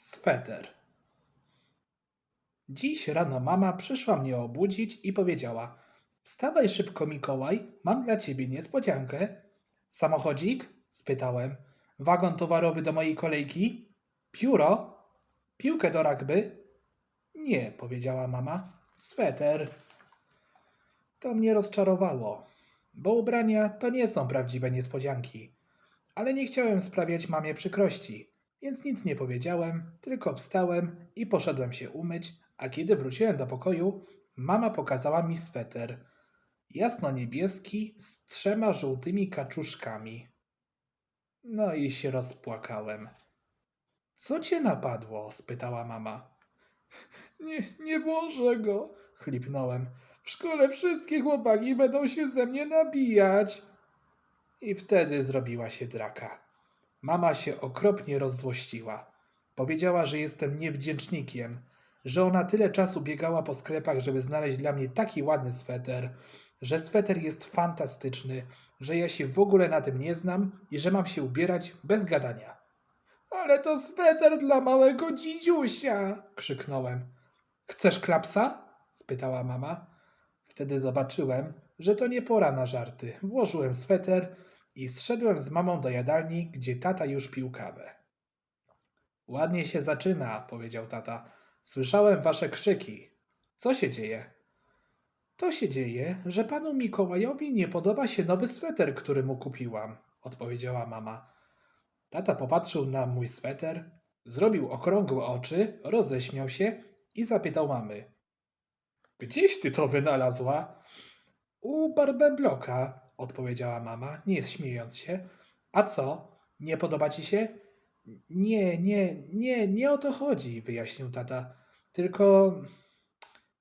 Sweter. Dziś rano mama przyszła mnie obudzić i powiedziała: Wstawaj szybko, Mikołaj, mam dla ciebie niespodziankę. Samochodzik? spytałem. Wagon towarowy do mojej kolejki? Pióro? Piłkę do rugby? Nie, powiedziała mama. Sweter. To mnie rozczarowało, bo ubrania to nie są prawdziwe niespodzianki. Ale nie chciałem sprawiać mamie przykrości, więc nic nie powiedziałem, tylko wstałem i poszedłem się umyć, a kiedy wróciłem do pokoju, mama pokazała mi sweter. Jasno-niebieski z trzema żółtymi kaczuszkami. No i się rozpłakałem. Co cię napadło? spytała mama. Nie, nie włożę go, chlipnąłem. W szkole wszystkie chłopaki będą się ze mnie nabijać. I wtedy zrobiła się draka. Mama się okropnie rozzłościła. Powiedziała, że jestem niewdzięcznikiem, że ona tyle czasu biegała po sklepach, żeby znaleźć dla mnie taki ładny sweter, że sweter jest fantastyczny, że ja się w ogóle na tym nie znam i że mam się ubierać bez gadania. Ale to sweter dla małego dzidziusia! krzyknąłem. Chcesz klapsa? spytała mama. Wtedy zobaczyłem, że to nie pora na żarty. Włożyłem sweter i zszedłem z mamą do jadalni, gdzie tata już pił kawę. Ładnie się zaczyna, powiedział tata. Słyszałem wasze krzyki. Co się dzieje? To się dzieje, że panu Mikołajowi nie podoba się nowy sweter, który mu kupiłam, odpowiedziała mama. Tata popatrzył na mój sweter, zrobił okrągłe oczy, roześmiał się i zapytał mamy. Gdzieś ty to wynalazła? U Barbembloka, odpowiedziała mama, nie śmiejąc się. A co? Nie podoba ci się? Nie, nie, nie, nie o to chodzi, wyjaśnił tata. Tylko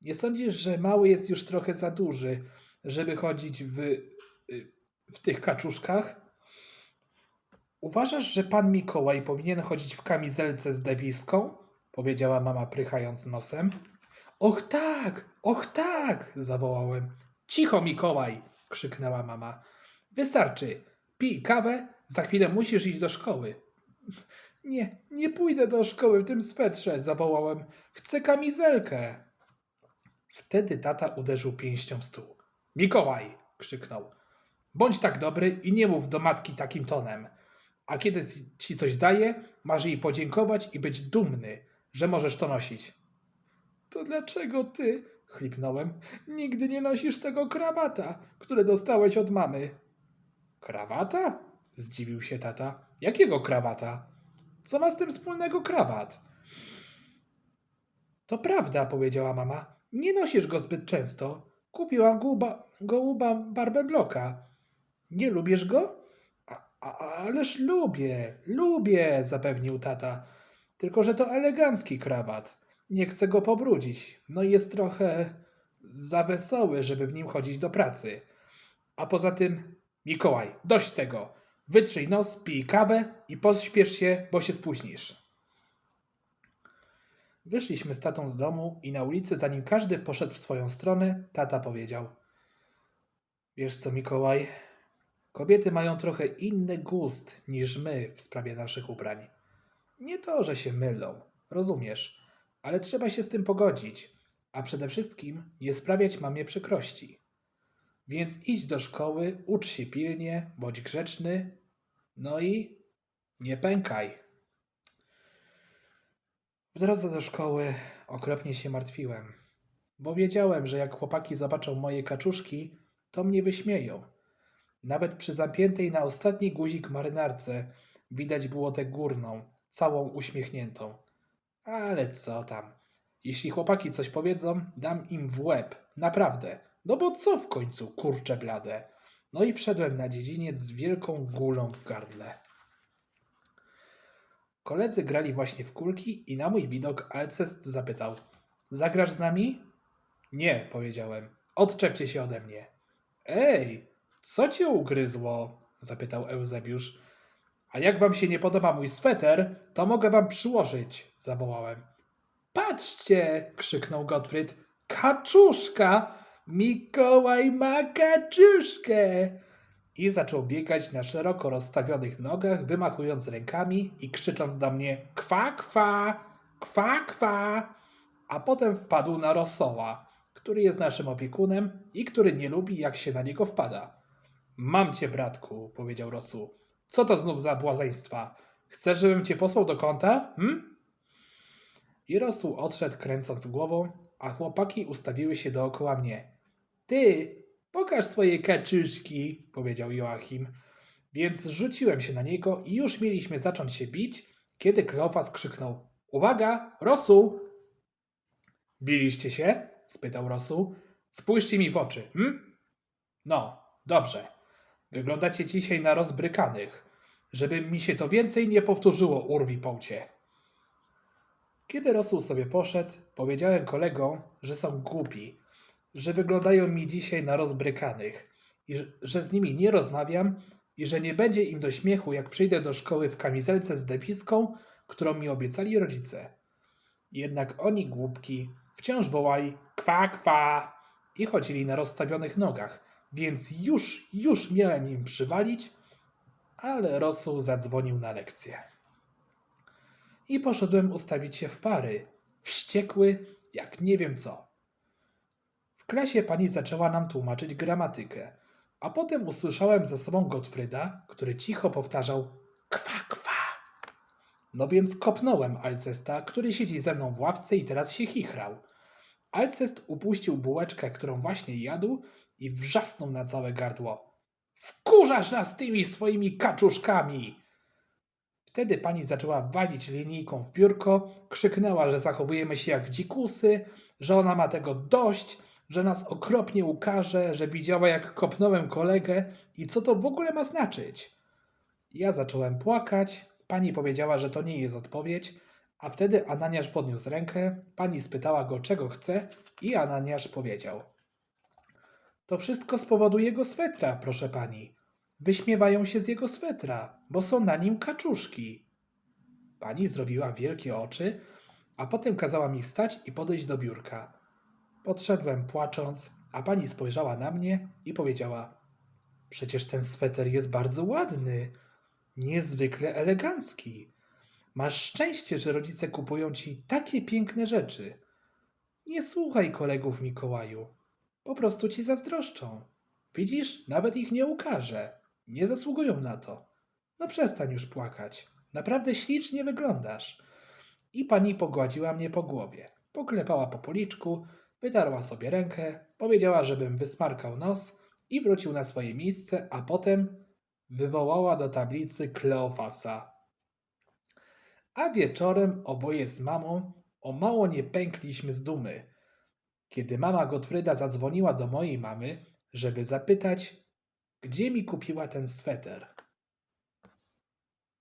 nie sądzisz, że mały jest już trochę za duży, żeby chodzić w, y, w tych kaczuszkach? Uważasz, że pan Mikołaj powinien chodzić w kamizelce z dewiską? Powiedziała mama, prychając nosem. Och tak, och tak, zawołałem. Cicho, Mikołaj, krzyknęła mama. Wystarczy, pij kawę, za chwilę musisz iść do szkoły. Nie, nie pójdę do szkoły w tym swetrze, zawołałem. Chcę kamizelkę. Wtedy tata uderzył pięścią w stół. Mikołaj, krzyknął. Bądź tak dobry i nie mów do matki takim tonem. A kiedy ci- coś daje, masz jej podziękować i być dumny, że możesz to nosić. To dlaczego ty, chlipnąłem, nigdy nie nosisz tego krawata, które dostałeś od mamy? Krawata? Zdziwił się tata. Jakiego krawata? Co ma z tym wspólnego krawat? To prawda, powiedziała mama. Nie nosisz go zbyt często. Kupiłam go u, ba- go u ba- Barbembloka. Nie lubisz go? A, a, ależ lubię, lubię, zapewnił tata. Tylko, że to elegancki krawat. Nie chcę go pobrudzić. No i jest trochę za wesoły, żeby w nim chodzić do pracy. A poza tym, Mikołaj, dość tego. Wytrzyj nos, pij kawę i pośpiesz się, bo się spóźnisz. Wyszliśmy z tatą z domu i na ulicy, zanim każdy poszedł w swoją stronę, tata powiedział: Wiesz co, Mikołaj? Kobiety mają trochę inny gust niż my w sprawie naszych ubrań. Nie to, że się mylą, rozumiesz, ale trzeba się z tym pogodzić, a przede wszystkim nie sprawiać mamie przykrości. Więc idź do szkoły, ucz się pilnie, bądź grzeczny, no i nie pękaj. W drodze do szkoły okropnie się martwiłem, bo wiedziałem, że jak chłopaki zobaczą moje kaczuszki, to mnie wyśmieją. Nawet przy zampiętej na ostatni guzik marynarce widać było tę górną, całą uśmiechniętą. Ale co tam? Jeśli chłopaki coś powiedzą, dam im w łeb. Naprawdę. No bo co w końcu, kurcze blade? No i wszedłem na dziedziniec z wielką gulą w gardle. Koledzy grali właśnie w kulki i na mój widok Alcest zapytał: Zagrasz z nami? Nie, powiedziałem. Odczepcie się ode mnie. Ej, co cię ugryzło? zapytał Eusebiusz. A jak wam się nie podoba mój sweter, to mogę wam przyłożyć, zawołałem. Patrzcie, krzyknął Gottfried. Kaczuszka! Mikołaj ma kaczuszkę! I zaczął biegać na szeroko rozstawionych nogach, wymachując rękami i krzycząc do mnie kwa, kwa. kwa, kwa, a potem wpadł na Rosoła, który jest naszym opiekunem i który nie lubi, jak się na niego wpada. Mam cię, bratku, powiedział Rosu. Co to znów za błazeństwa? Chcesz, żebym cię posłał do kąta? Hm? Rosu odszedł kręcąc głową, a chłopaki ustawiły się dookoła mnie. Ty, pokaż swoje kaczuszki, powiedział Joachim. Więc rzuciłem się na niego i już mieliśmy zacząć się bić, kiedy Kleofas krzyknął: Uwaga, Rosu! Biliście się? spytał Rosu. Spójrzcie mi w oczy, hm? No, dobrze. Wyglądacie dzisiaj na rozbrykanych. Żeby mi się to więcej nie powtórzyło, urwi połcie. Kiedy Rosu sobie poszedł, powiedziałem kolegom, że są głupi, że wyglądają mi dzisiaj na rozbrykanych i że z nimi nie rozmawiam i że nie będzie im do śmiechu, jak przyjdę do szkoły w kamizelce z depiską, którą mi obiecali rodzice. Jednak oni, głupki, wciąż wołali kwa, kwa i chodzili na rozstawionych nogach, więc już, już miałem im przywalić, ale Rosół zadzwonił na lekcję. I poszedłem ustawić się w pary, wściekły jak nie wiem co. W klasie pani zaczęła nam tłumaczyć gramatykę, a potem usłyszałem za sobą Gottfrieda, który cicho powtarzał kwa, kwa. No więc kopnąłem Alcesta, który siedzi ze mną w ławce i teraz się chichrał. Alcest upuścił bułeczkę, którą właśnie jadł i wrzasnął na całe gardło. Wkurzasz nas tymi swoimi kaczuszkami! Wtedy pani zaczęła walić linijką w biurko, krzyknęła, że zachowujemy się jak dzikusy, że ona ma tego dość, że nas okropnie ukaże, że widziała jak kopnąłem kolegę i co to w ogóle ma znaczyć. Ja zacząłem płakać, pani powiedziała, że to nie jest odpowiedź, a wtedy Ananiasz podniósł rękę, pani spytała go czego chce i Ananiasz powiedział. To wszystko z powodu jego swetra, proszę pani. Wyśmiewają się z jego swetra, bo są na nim kaczuszki. Pani zrobiła wielkie oczy, a potem kazała mi wstać i podejść do biurka. Podszedłem płacząc, a pani spojrzała na mnie i powiedziała: Przecież ten sweter jest bardzo ładny, niezwykle elegancki. Masz szczęście, że rodzice kupują ci takie piękne rzeczy. Nie słuchaj kolegów Mikołaju. Po prostu ci zazdroszczą. Widzisz, nawet ich nie ukaże. Nie zasługują na to. No przestań już płakać. Naprawdę ślicznie wyglądasz. I pani pogładziła mnie po głowie. Poklepała po policzku, wytarła sobie rękę, powiedziała, żebym wysmarkał nos i wrócił na swoje miejsce, a potem wywołała do tablicy Kleofasa. A wieczorem oboje z mamą o mało nie pękliśmy z dumy, kiedy mama Gottfrieda zadzwoniła do mojej mamy, żeby zapytać, gdzie mi kupiła ten sweter.